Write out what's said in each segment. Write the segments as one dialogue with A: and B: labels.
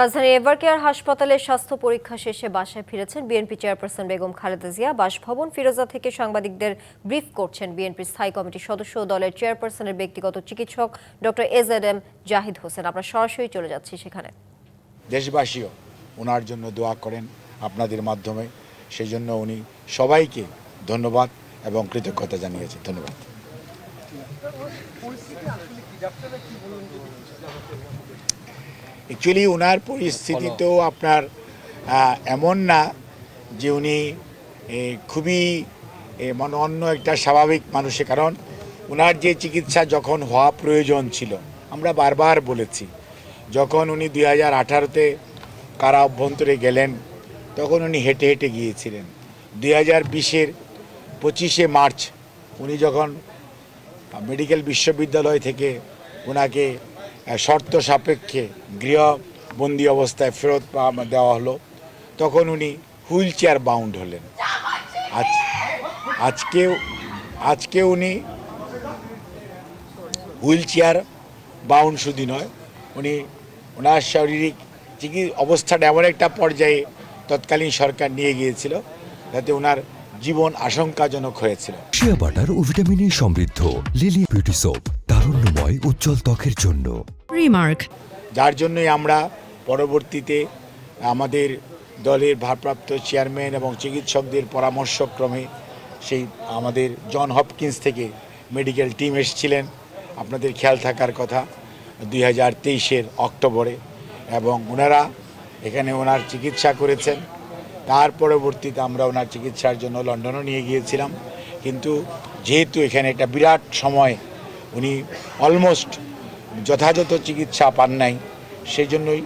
A: রাজধানীর এভারকেয়ার হাসপাতালে স্বাস্থ্য পরীক্ষা শেষে বাসায় ফিরেছেন বিএনপি চেয়ারপারসন বেগম খালেদা জিয়া। বাসভবন ফিরোজা থেকে সাংবাদিকদের ব্রিফ করছেন বিএনপির স্থায়ী কমিটির সদস্য ও দলের চেয়ারপারসনের ব্যক্তিগত চিকিৎসক doctor A Z M Zahid Hossain. আমরা সরাসরি চলে যাচ্ছি সেখানে।
B: দেশবাসীও ওনার জন্য দোয়া করেন আপনাদের মাধ্যমে। সেই জন্য উনি সবাইকে ধন্যবাদ এবং কৃতজ্ঞতা জানিয়েছেন। ধন্যবাদ। অ্যাকচুয়ালি ওনার পরিস্থিতি তো আপনার এমন না যে উনি খুবই মানে অন্য একটা স্বাভাবিক মানুষের কারণ ওনার যে চিকিৎসা যখন হওয়া প্রয়োজন ছিল আমরা বারবার বলেছি যখন উনি দুই হাজার আঠারোতে কারা অভ্যন্তরে গেলেন তখন উনি হেঁটে হেঁটে গিয়েছিলেন। দুই হাজার বিশের পঁচিশে মার্চ উনি যখন মেডিকেল বিশ্ববিদ্যালয় থেকে ওনাকে শর্ত সাপেক্ষে গৃহবন্দী অবস্থায় ফেরত দেওয়া হলো। তখন উনি হুইল চেয়ার বাউন্ড হলেন। আজ, আজকে আজকে উনি হুইল চেয়ার বাউন্ড শুধু নয়, উনি ওনার শারীরিক চিকিৎ অবস্থাটা এমন একটা পর্যায়ে তৎকালীন সরকার নিয়ে গিয়েছিল, যাতে ওনার জীবন আশঙ্কাজনক হয়েছিল।
C: শিয়া বাটার ও ভিটামিনে সমৃদ্ধ লিলি বিউটি সোপ তারুণ্যময় উজ্জ্বল ত্বকের জন্য।
D: Remark.
B: যার জন্যই আমরা পরবর্তীতে আমাদের দলের ভারপ্রাপ্ত চেয়ারম্যান এবং চিকিৎসকদের পরামর্শক্রমে সেই আমাদের জন হপকিন্স থেকে মেডিকেল টিম এসেছিলেন। আপনাদের খেয়াল থাকার কথা দুই হাজার তেইশের অক্টোবরে এবং ওনারা এখানে ওনার চিকিৎসা করেছেন। তার পরবর্তীতে আমরা ওনার চিকিৎসার জন্য লন্ডনও নিয়ে গিয়েছিলাম। কিন্তু যেহেতু এখানে একটা বিরাট সময় উনি অলমোস্ট যথাযথ চিকিৎসা পান নাই সেই জন্যই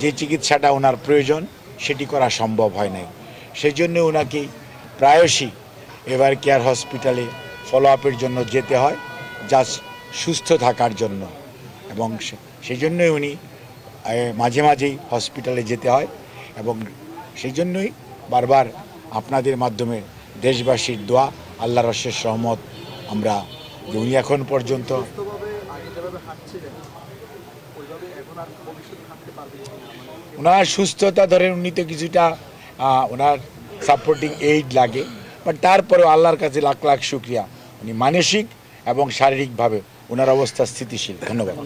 B: যে চিকিৎসাটা ওনার প্রয়োজন, সেটি করা সম্ভব হয় নাই। সেই জন্য ওনাকে প্রায়শই এভার কেয়ার হসপিটালে ফলো আপের জন্য যেতে হয় যা সুস্থ থাকার জন্য। এবং সেই জন্যই উনি মাঝে মাঝেই হসপিটালে যেতে হয় এবং সেই জন্যই বারবার আপনাদের মাধ্যমে দেশবাসীর দোয়া আল্লাহ রশের সহমত আমরা যে উনি এখন পর্যন্ত ওনার সুস্থতা ধরেন উনি তো কিছুটা ওনার সাপোর্টিং এইড লাগে বাট তারপরেও আল্লাহর কাছে লাখ লাখ শুক্রিয়া। উনি মানসিক এবং শারীরিকভাবে ওনার অবস্থা স্থিতিশীল। ধন্যবাদ।